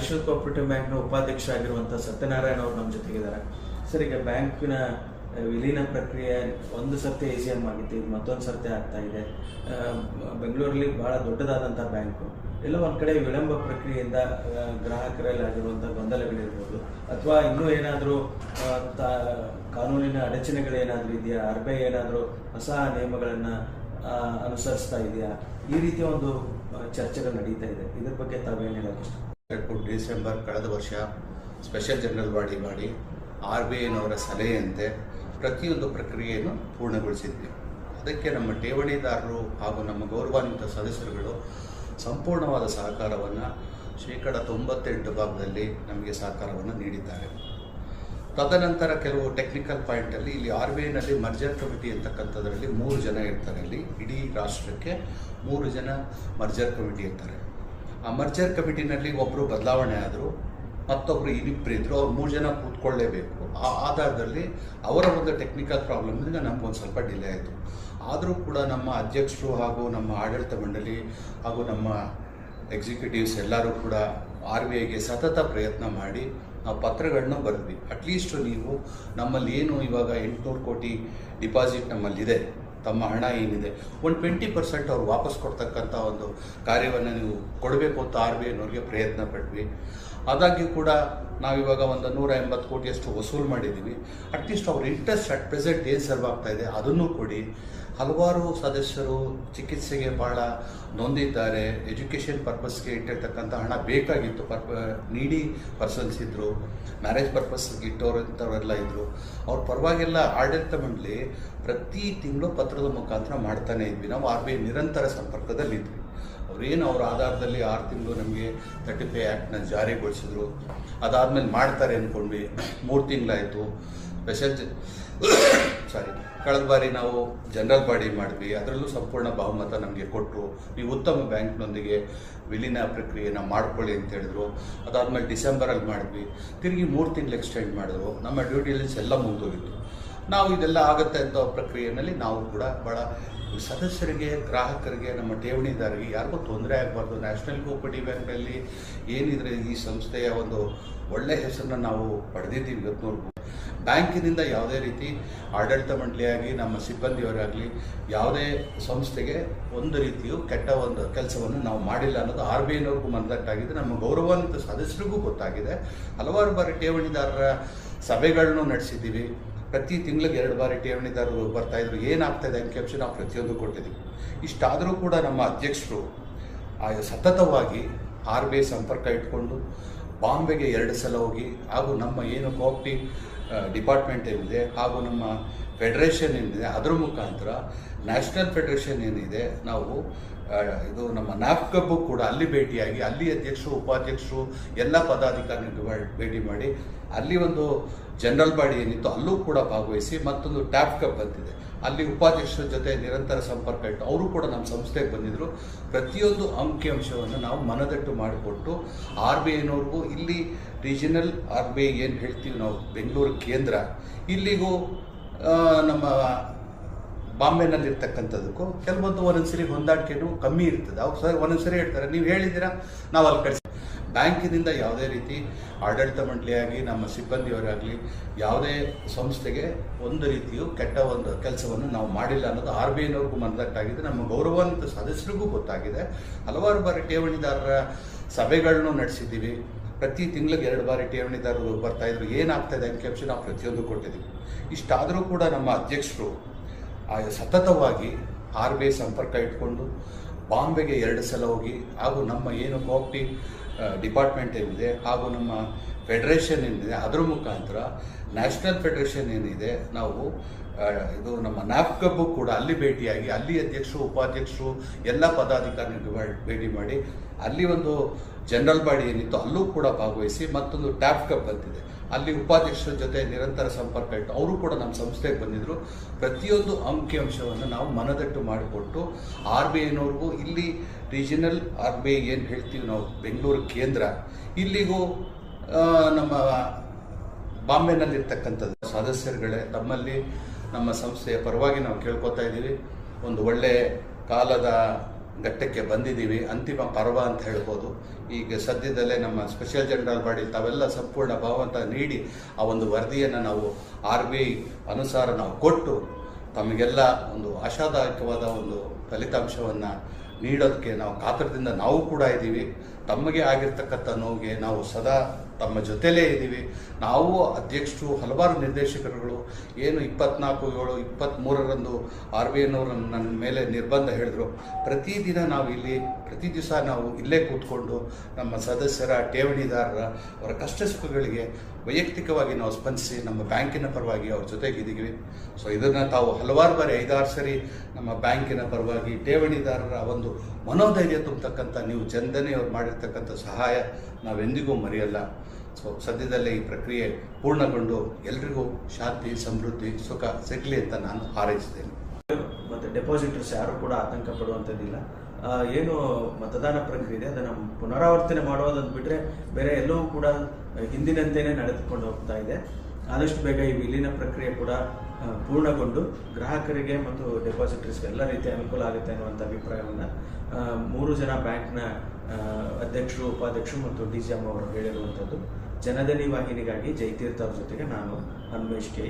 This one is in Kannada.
ನ್ಯಾಷನಲ್ ಕೋಆಪರೇಟಿವ್ ಬ್ಯಾಂಕ್ನ ಉಪಾಧ್ಯಕ್ಷ ಆಗಿರುವಂಥ ಸತ್ಯನಾರಾಯಣ ಅವರು ನಮ್ಮ ಜೊತೆಗಿದ್ದಾರೆ. ಸರ್, ಈಗ ಬ್ಯಾಂಕಿನ ವಿಲೀನ ಪ್ರಕ್ರಿಯೆ ಒಂದು ಸರ್ತಿ ಎ ಸಿ ಎಂ ಆಗಿತ್ತು ಈಗ ಮತ್ತೊಂದು ಸರ್ತಿ ಆಗ್ತಾ ಇದೆ. ಬೆಂಗಳೂರಲ್ಲಿ ಬಹಳ ದೊಡ್ಡದಾದಂಥ ಬ್ಯಾಂಕು ಎಲ್ಲ ಒಂದು ಕಡೆ ವಿಳಂಬ ಪ್ರಕ್ರಿಯೆಯಿಂದ ಗ್ರಾಹಕರಲ್ಲಿ ಆಗಿರುವಂಥ ಗೊಂದಲಗಳಿರ್ಬೋದು. ಅಥವಾ ಇನ್ನೂ ಏನಾದರೂ ಕಾನೂನಿನ ಅಡಚಣೆಗಳೇನಾದರೂ ಇದೆಯಾ? ಆರ್ ಬಿ ಐ ಏನಾದರೂ ಹೊಸ ನಿಯಮಗಳನ್ನು ಅನುಸರಿಸ್ತಾ ಇದೆಯಾ? ಈ ರೀತಿಯ ಒಂದು ಚರ್ಚೆಗಳು ನಡೀತಾ ಇದೆ. ಇದ್ರ ಬಗ್ಗೆ ತಾವೇನು ಎರಡು ಡಿಸೆಂಬರ್ ಕಳೆದ ವರ್ಷ ಸ್ಪೆಷಲ್ ಜನರಲ್ ಬಾಡಿ ಮಾಡಿ ಆರ್ ಬಿ ಐನವರ ಸಲಹೆಯಂತೆ ಪ್ರತಿಯೊಂದು ಪ್ರಕ್ರಿಯೆಯನ್ನು ಪೂರ್ಣಗೊಳಿಸಿದ್ವಿ. ಅದಕ್ಕೆ ನಮ್ಮ ಠೇವಣಿದಾರರು ಹಾಗೂ ನಮ್ಮ ಗೌರವಾನ್ವಿತ ಸದಸ್ಯರುಗಳು ಸಂಪೂರ್ಣವಾದ ಸಹಕಾರವನ್ನು ಶೇಕಡ ತೊಂಬತ್ತೆಂಟು ಭಾಗದಲ್ಲಿ ನಮಗೆ ಸಹಕಾರವನ್ನು ನೀಡಿದ್ದಾರೆ. ತದನಂತರ ಕೆಲವು ಟೆಕ್ನಿಕಲ್ ಪಾಯಿಂಟಲ್ಲಿ ಇಲ್ಲಿ ಆರ್ ಬಿ ಐನಲ್ಲಿ ಮರ್ಜರ್ ಕಮಿಟಿ ಅಂತಕ್ಕಂಥದ್ರಲ್ಲಿ ಮೂರು ಜನ ಇರ್ತಾರೆ. ಅಲ್ಲಿ ಇಡೀ ರಾಷ್ಟ್ರಕ್ಕೆ ಮೂರು ಜನ ಮರ್ಜರ್ ಕಮಿಟಿ ಇರ್ತಾರೆ. ಆ ಮರ್ಜರ್ ಕಮಿಟಿನಲ್ಲಿ ಒಬ್ಬರು ಬದಲಾವಣೆ ಆದರು ಮತ್ತೊಬ್ಬರು ಇನ್ನಿಬ್ಬರು ಇದ್ರು, ಅವ್ರು ಮೂರು ಜನ ಕೂತ್ಕೊಳ್ಳೇಬೇಕು. ಆ ಆಧಾರದಲ್ಲಿ ಅವರ ಒಂದು ಟೆಕ್ನಿಕಲ್ ಪ್ರಾಬ್ಲಮ್ನಿಂದ ನಮ್ಗೊಂದು ಸ್ವಲ್ಪ ಡಿಲೇ ಆಯಿತು. ಆದರೂ ಕೂಡ ನಮ್ಮ ಅಧ್ಯಕ್ಷರು ಹಾಗೂ ನಮ್ಮ ಆಡಳಿತ ಮಂಡಳಿ ಹಾಗೂ ನಮ್ಮ ಎಕ್ಸಿಕ್ಯೂಟಿವ್ಸ್ ಎಲ್ಲರೂ ಕೂಡ ಆರ್ ಬಿ ಐಗೆ ಸತತ ಪ್ರಯತ್ನ ಮಾಡಿ ನಾವು ಪತ್ರಗಳನ್ನ ಬರೆದ್ವಿ. ಅಟ್ಲೀಸ್ಟ್ ನೀವು ನಮ್ಮಲ್ಲಿ ಏನು ಇವಾಗ ಎಂಟುನೂರು ಕೋಟಿ ಡಿಪಾಸಿಟ್ ನಮ್ಮಲ್ಲಿದೆ. ತಮ್ಮ ಹಣ ಏನಿದೆ, ಒಂದು ಟ್ವೆಂಟಿ ಪರ್ಸೆಂಟ್ ಅವ್ರು ವಾಪಸ್ ಕೊಡ್ತಕ್ಕಂಥ ಒಂದು ಕಾರ್ಯವನ್ನು ನೀವು ಕೊಡಬೇಕು ಅಂತ ಆರ್ ಬಿ ಐನವ್ರಿಗೆ ಪ್ರಯತ್ನ ಪಟ್ವಿ. ಆದಾಗ್ಯೂ ಕೂಡ ನಾವಿವಾಗ ಒಂದು ನೂರ ಎಂಬತ್ತು ಕೋಟಿಯಷ್ಟು ವಸೂಲು ಮಾಡಿದ್ದೀವಿ ಅಟ್ಲೀಸ್ಟ್ ಅವ್ರ ಇಂಟ್ರೆಸ್ಟ್ ಅಟ್ ಪ್ರೆಸೆಂಟ್ ಏನು ಸರ್ವ್ ಆಗ್ತಾ ಇದೆ ಅದನ್ನು ಕೊಡಿ. ಹಲವಾರು ಸದಸ್ಯರು ಚಿಕಿತ್ಸೆಗೆ ಭಾಳ ನೊಂದಿದ್ದಾರೆ. ಎಜುಕೇಷನ್ ಪರ್ಪಸ್ಗೆ ಇಟ್ಟಿರ್ತಕ್ಕಂಥ ಹಣ ಬೇಕಾಗಿತ್ತು. ಪರ್ಪ ನೀಡಿ ಪರ್ಸನ್ಸ್ ಇದ್ದರು ಮ್ಯಾರೇಜ್ ಪರ್ಪಸ್ಗೆ ಇಟ್ಟವರಂಥವರೆಲ್ಲ ಇದ್ದರು ಅವ್ರ ಪರವಾಗಿಲ್ಲ ಆಡಳಿತ ಮಂಡಳಿ ಪ್ರತಿ ತಿಂಗಳು ಪತ್ರದ ಮುಖಾಂತರ ಮಾಡ್ತಾನೆ ಇದ್ವಿ. ನಾವು ಆರ್ ಬಿ ಐ ನಿರಂತರ ಸಂಪರ್ಕದಲ್ಲಿದ್ವಿ ಅವರೇನು ಅವ್ರ ಆಧಾರದಲ್ಲಿ ಆರು ತಿಂಗಳು ನಮಗೆ ತರ್ಟಿ ಫೈ ಆ್ಯಕ್ಟ್ನ ಜಾರಿಗೊಳಿಸಿದ್ರು. ಅದಾದಮೇಲೆ ಮಾಡ್ತಾರೆ ಅಂದ್ಕೊಂಡ್ವಿ ಮೂರು ತಿಂಗಳಾಯಿತು. ಸ್ಪೆಷಲ್ ಸಾರಿ ಕಳೆದ ಬಾರಿ ನಾವು ಜನರಲ್ ಬಾಡಿ ಮಾಡಿದ್ವಿ. ಅದರಲ್ಲೂ ಸಂಪೂರ್ಣ ಬಹುಮತ ನಮಗೆ ಕೊಟ್ಟರು ನೀವು ಉತ್ತಮ ಬ್ಯಾಂಕ್ನೊಂದಿಗೆ ವಿಲೀನ ಪ್ರಕ್ರಿಯೆನ ಮಾಡ್ಕೊಳ್ಳಿ ಅಂತ ಹೇಳಿದ್ರು. ಅದಾದಮೇಲೆ ಡಿಸೆಂಬರಲ್ಲಿ ಮಾಡಿದ್ವಿ. ತಿರುಗಿ ಮೂರು ತಿಂಗಳು ಎಕ್ಸ್ಟೆಂಡ್ ಮಾಡಿದ್ರು. ನಮ್ಮ ಡ್ಯೂ ಡಿಲಿಜೆನ್ಸ್ ಎಲ್ಲ ಮುಗಿದೋಗಿತ್ತು. ನಾವು ಇದೆಲ್ಲ ಆಗುತ್ತೆ ಅಂತ ಪ್ರಕ್ರಿಯೆಯಲ್ಲಿ ನಾವು ಕೂಡ ಭಾಳ ಸದಸ್ಯರಿಗೆ, ಗ್ರಾಹಕರಿಗೆ, ನಮ್ಮ ಠೇವಣಿದಾರರಿಗೆ ಯಾರಿಗೂ ತೊಂದರೆ ಆಗಬಾರ್ದು. ನ್ಯಾಷನಲ್ ಕೋಪರೇಟಿವ್ ಬ್ಯಾಂಕ್ನಲ್ಲಿ ಏನಿದ್ರೆ ಈ ಸಂಸ್ಥೆಯ ಒಂದು ಒಳ್ಳೆಯ ಹೆಸರನ್ನ ನಾವು ಪಡೆದಿದ್ದೀವಿ ಇವತ್ತಿನವರೆಗೂ ಬ್ಯಾಂಕಿನಿಂದ ಯಾವುದೇ ರೀತಿ ಆಡಳಿತ ಮಂಡಳಿಯಾಗಿ, ನಮ್ಮ ಸಿಬ್ಬಂದಿಯವರಾಗಲಿ, ಯಾವುದೇ ಸಂಸ್ಥೆಗೆ ಒಂದು ರೀತಿಯು ಕೆಟ್ಟ ಒಂದು ಕೆಲಸವನ್ನು ನಾವು ಮಾಡಿಲ್ಲ ಅನ್ನೋದು ಆರ್ ಬಿ ಐನವ್ರಿಗೂ ಮನದಟ್ಟಾಗಿದೆ. ನಮ್ಮ ಗೌರವಾನ್ವಿತ ಸದಸ್ಯರಿಗೂ ಗೊತ್ತಾಗಿದೆ. ಹಲವಾರು ಬಾರಿ ಠೇವಣಿದಾರರ ಸಭೆಗಳನ್ನು ನಡೆಸಿದ್ದೀವಿ. ಪ್ರತಿ ತಿಂಗಳಿಗೆ ಎರಡು ಬಾರಿ ಠೇವಣಿದಾರರು ಬರ್ತಾಯಿದ್ರು ಏನಾಗ್ತಾ ಇದೆ ಅಂಕಿಅಂಶ ನಾವು ಪ್ರತಿಯೊಂದು ಕೊಟ್ಟಿದ್ದೀವಿ. ಇಷ್ಟಾದರೂ ಕೂಡ ನಮ್ಮ ಅಧ್ಯಕ್ಷರು ಸತತವಾಗಿ ಆರ್ ಬಿ ಐ ಸಂಪರ್ಕ ಇಟ್ಕೊಂಡು ಬಾಂಬೆಗೆ ಎರಡು ಸಲ ಹೋಗಿ ಹಾಗೂ ನಮ್ಮ ಏನು ಕೋಪ್ಟಿ ಡಿಪಾರ್ಟ್ಮೆಂಟ್ ಏನಿದೆ ಹಾಗೂ ನಮ್ಮ ಫೆಡರೇಷನ್ ಏನಿದೆ, ಅದರ ಮುಖಾಂತರ ನ್ಯಾಷನಲ್ ಫೆಡರೇಷನ್ ಏನಿದೆ, ನಾವು ಇದು ನಮ್ಮ ನ್ಯಾಪ್ಕಬ್ಬು ಕೂಡ ಅಲ್ಲಿ ಭೇಟಿಯಾಗಿ, ಅಲ್ಲಿ ಅಧ್ಯಕ್ಷರು, ಉಪಾಧ್ಯಕ್ಷರು, ಎಲ್ಲ ಪದಾಧಿಕಾರಿಗಳು ಭೇಟಿ ಮಾಡಿ, ಅಲ್ಲಿ ಒಂದು ಜನರಲ್ ಬಾಡಿ ಏನಿತ್ತು, ಅಲ್ಲೂ ಕೂಡ ಭಾಗವಹಿಸಿ ಮತ್ತೊಂದು ಟ್ಯಾಪ್ ಕಪ್ ಬಂದಿದೆ. ಅಲ್ಲಿ ಉಪಾಧ್ಯಕ್ಷರ ಜೊತೆ ನಿರಂತರ ಸಂಪರ್ಕ ಇಟ್ಟು ಅವರು ಕೂಡ ನಮ್ಮ ಸಂಸ್ಥೆಗೆ ಬಂದಿದ್ದರು ಪ್ರತಿಯೊಂದು ಅಂಕಿಅಂಶವನ್ನು ನಾವು ಮನದಟ್ಟು ಮಾಡಿಕೊಟ್ಟು ಆರ್ ಬಿ ಐನವ್ರಿಗೂ ಇಲ್ಲಿ ರೀಜನಲ್ ಆರ್ ಬಿ ಐ ಏನು ಹೇಳ್ತೀವಿ ನಾವು, ಬೆಂಗಳೂರು ಕೇಂದ್ರ, ಇಲ್ಲಿಗೂ ನಮ್ಮ ಬಾಂಬೆನಲ್ಲಿರ್ತಕ್ಕಂಥದ್ದಕ್ಕೂ ಕೆಲವೊಂದು ಒಂದೊಂದ್ಸರಿ ಹೊಂದಾಣಿಕೆನೂ ಕಮ್ಮಿ ಇರ್ತದೆ. ಅವ್ರು ಸರ್ ಒಂದೊಂದ್ಸರಿ ಹೇಳ್ತಾರೆ, ನೀವು ಹೇಳಿದ್ದೀರಾ? ನಾವು ಅಲ್ಲಿ ಕಳಿಸಿ ಬ್ಯಾಂಕಿನಿಂದ ಯಾವುದೇ ರೀತಿ ಆಡಳಿತ ಮಂಡಳಿಯಾಗಿ ನಮ್ಮ ಸಿಬ್ಬಂದಿಯವರಾಗಲಿ, ಯಾವುದೇ ಸಂಸ್ಥೆಗೆ ಒಂದು ರೀತಿಯು ಕೆಟ್ಟ ಒಂದು ಕೆಲಸವನ್ನು ನಾವು ಮಾಡಿಲ್ಲ ಅನ್ನೋದು ಆರ್ ಬಿ ಐನವ್ರಿಗೂ ಮನದಟ್ಟಾಗಿದೆ. ನಮ್ಮ ಗೌರವಾನ್ವಿತ ಸದಸ್ಯರಿಗೂ ಗೊತ್ತಾಗಿದೆ. ಹಲವಾರು ಬಾರಿ ಠೇವಣಿದಾರರ ಸಭೆಗಳನ್ನು ನಡೆಸಿದ್ದೀವಿ. ಪ್ರತಿ ತಿಂಗಳಿಗೆ ಎರಡು ಬಾರಿ ಠೇವಣಿದಾರರು ಬರ್ತಾ ಇದ್ರು. ಏನಾಗ್ತಾ ಇದೆ ಅಂಕಿಅಂಶ ನಾವು ಪ್ರತಿಯೊಂದು ಕೊಟ್ಟಿದ್ದೀವಿ. ಇಷ್ಟಾದರೂ ಕೂಡ ನಮ್ಮ ಅಧ್ಯಕ್ಷರು ಸತತವಾಗಿ ಆರ್ ಬಿ ಐ ಸಂಪರ್ಕ ಇಟ್ಕೊಂಡು ಬಾಂಬೆಗೆ ಎರಡು ಸಲ ಹೋಗಿ, ಹಾಗೂ ನಮ್ಮ ಏನು ಕೋಪ್ಟಿ ಡಿಪಾರ್ಟ್ಮೆಂಟ್ ಏನಿದೆ, ಹಾಗೂ ನಮ್ಮ ಫೆಡರೇಷನ್ ಏನಿದೆ, ಅದರ ಮುಖಾಂತರ ನ್ಯಾಷನಲ್ ಫೆಡರೇಷನ್ ಏನಿದೆ, ನಾವು ಇದು ನಮ್ಮ ನ್ಯಾಪ್ಕಬ್ಬು ಕೂಡ ಅಲ್ಲಿ ಭೇಟಿಯಾಗಿ, ಅಲ್ಲಿ ಅಧ್ಯಕ್ಷರು, ಉಪಾಧ್ಯಕ್ಷರು, ಎಲ್ಲ ಪದಾಧಿಕಾರಿಗಳು ಭೇಟಿ ಮಾಡಿ, ಅಲ್ಲಿ ಒಂದು ಜನರಲ್ ಬಾಡಿ ಏನಿತ್ತು ಅಲ್ಲೂ ಕೂಡ ಭಾಗವಹಿಸಿ ಮತ್ತೊಂದು ಟ್ಯಾಪ್ ಕಪ್ ಬಂದಿದೆ. ಅಲ್ಲಿ ಉಪಾಧ್ಯಕ್ಷರ ಜೊತೆ ನಿರಂತರ ಸಂಪರ್ಕ ಇಟ್ಟು ಅವರು ಕೂಡ ನಮ್ಮ ಸಂಸ್ಥೆಗೆ ಬಂದಿದ್ದರು ಪ್ರತಿಯೊಂದು ಅಂಕಿಅಂಶವನ್ನು ನಾವು ಮನದಟ್ಟು ಮಾಡಿಕೊಟ್ಟು ಆರ್ ಬಿ ಐನವ್ರಿಗೂ ಇಲ್ಲಿ ರೀಜನಲ್ ಆರ್ ಬಿ ಐ ಏನು ಹೇಳ್ತೀವಿ ನಾವು, ಬೆಂಗಳೂರು ಕೇಂದ್ರ, ಇಲ್ಲಿಗೂ ನಮ್ಮ ಬಾಂಬೆನಲ್ಲಿರ್ತಕ್ಕಂಥದ್ದು ಸದಸ್ಯರುಗಳೇ ತಮ್ಮಲ್ಲಿ ನಮ್ಮ ಸಂಸ್ಥೆಯ ಪರವಾಗಿ ನಾವು ಕೇಳ್ಕೊತಾ ಇದ್ದೀವಿ. ಒಂದು ಒಳ್ಳೆಯ ಕಾಲದ ಘಟ್ಟಕ್ಕೆ ಬಂದಿದ್ದೀವಿ. ಅಂತಿಮ ಪರ್ವ ಅಂತ ಹೇಳ್ಬೋದು. ಈಗ ಸದ್ಯದಲ್ಲೇ ನಮ್ಮ ಸ್ಪೆಷಲ್ ಜನರಲ್ ಬಾಡಿ ತಾವೆಲ್ಲ ಸಂಪೂರ್ಣ ಭಾವಂತ ನೀಡಿ ಆ ಒಂದು ವರದಿಯನ್ನು ನಾವು ಆರ್ ಬಿ ಐ ಅನುಸಾರ ನಾವು ಕೊಟ್ಟು ತಮಗೆಲ್ಲ ಒಂದು ಆಶಾದಾಯಕವಾದ ಒಂದು ಫಲಿತಾಂಶವನ್ನು ನೀಡೋದಕ್ಕೆ ನಾವು ಕಾತರದಿಂದ ನಾವು ಕೂಡ ಇದ್ದೀವಿ. ತಮಗೆ ಆಗಿರ್ತಕ್ಕಂಥ ನೋವಿಗೆ ನಾವು ಸದಾ ತಮ್ಮ ಜೊತೆಲೇ ಇದ್ದೀವಿ. ನಾವು ಅಧ್ಯಕ್ಷರು, ಹಲವಾರು ನಿರ್ದೇಶಕರುಗಳು, ಏನು ಇಪ್ಪತ್ನಾಲ್ಕು, ಏಳು ಇಪ್ಪತ್ತ್ಮೂರರಂದು ಆರ್ ಬಿ ಐನವರು ನನ್ನ ಮೇಲೆ ನಿರ್ಬಂಧ ಹೇಳಿದ್ರು. ಪ್ರತಿದಿನ ನಾವು ಇಲ್ಲಿ, ಪ್ರತಿ ದಿವಸ ನಾವು ಇಲ್ಲೇ ಕೂತ್ಕೊಂಡು ನಮ್ಮ ಸದಸ್ಯರ, ಠೇವಣಿದಾರರ, ಅವರ ಕಷ್ಟ ಸುಖಗಳಿಗೆ ವೈಯಕ್ತಿಕವಾಗಿ ನಾವು ಸ್ಪಂದಿಸಿ ನಮ್ಮ ಬ್ಯಾಂಕಿನ ಪರವಾಗಿ ಅವ್ರ ಜೊತೆಗಿದ್ದೀವಿ ಸೊ ಇದನ್ನು ತಾವು ಹಲವಾರು ಬಾರಿ, ಐದಾರು ಸರಿ ನಮ್ಮ ಬ್ಯಾಂಕಿನ ಪರವಾಗಿ ಠೇವಣಿದಾರರ ಒಂದು ಮನೋಧೈರ್ಯ ತುಂಬತಕ್ಕಂಥ, ನೀವು ಜನಧನಿಯವ್ರು ಮಾಡಿರ್ತಕ್ಕಂಥ ಸಹಾಯ ನಾವೆಂದಿಗೂ ಮರೆಯಲ್ಲ. ಸೊ ಸದ್ಯದಲ್ಲೇ ಈ ಪ್ರಕ್ರಿಯೆ ಪೂರ್ಣಗೊಂಡು ಎಲ್ರಿಗೂ ಶಾಂತಿ, ಸಮೃದ್ಧಿ, ಸುಖ ಸಿಗಲಿ ಅಂತ ನಾನು ಹಾರೈಸಿದ್ದೇನೆ ಮತ್ತು ಡೆಪಾಸಿಟರ್ಸ್ ಯಾರು ಕೂಡ ಆತಂಕ ಪಡುವಂಥದ್ದಿಲ್ಲ ಏನು ಮತದಾನ ಪ್ರಕ್ರಿಯೆ ಇದೆ, ಅದನ್ನು ಪುನರಾವರ್ತನೆ ಮಾಡೋದಂತ ಬಿಟ್ಟರೆ ಬೇರೆ ಎಲ್ಲವೂ ಕೂಡ ಹಿಂದಿನಂತೆಯೇ ನಡೆದುಕೊಂಡು ಹೋಗ್ತಾ ಇದೆ. ಆದಷ್ಟು ಬೇಗ ಈ ವಿಲೀನ ಪ್ರಕ್ರಿಯೆ ಕೂಡ ಪೂರ್ಣಗೊಂಡು ಗ್ರಾಹಕರಿಗೆ ಮತ್ತು ಡೆಪಾಸಿಟರ್ಸ್ಗೆ ಎಲ್ಲ ರೀತಿಯ ಅನುಕೂಲ ಆಗುತ್ತೆ ಅನ್ನುವಂಥ ಅಭಿಪ್ರಾಯವನ್ನು ಮೂರು ಜನ ಬ್ಯಾಂಕ್ನ ಅಧ್ಯಕ್ಷರು, ಉಪಾಧ್ಯಕ್ಷರು ಮತ್ತು ಡಿ ಸಿ ಎಂ ಅವರು ಹೇಳಿರುವಂಥದ್ದು. ಜನಧನಿ ವಾಹಿನಿಗಾಗಿ ಜಯತೀರ್ಥ ಅವರ ಜೊತೆಗೆ ನಾನು ಹನುಮೇಶ್ ಕೆ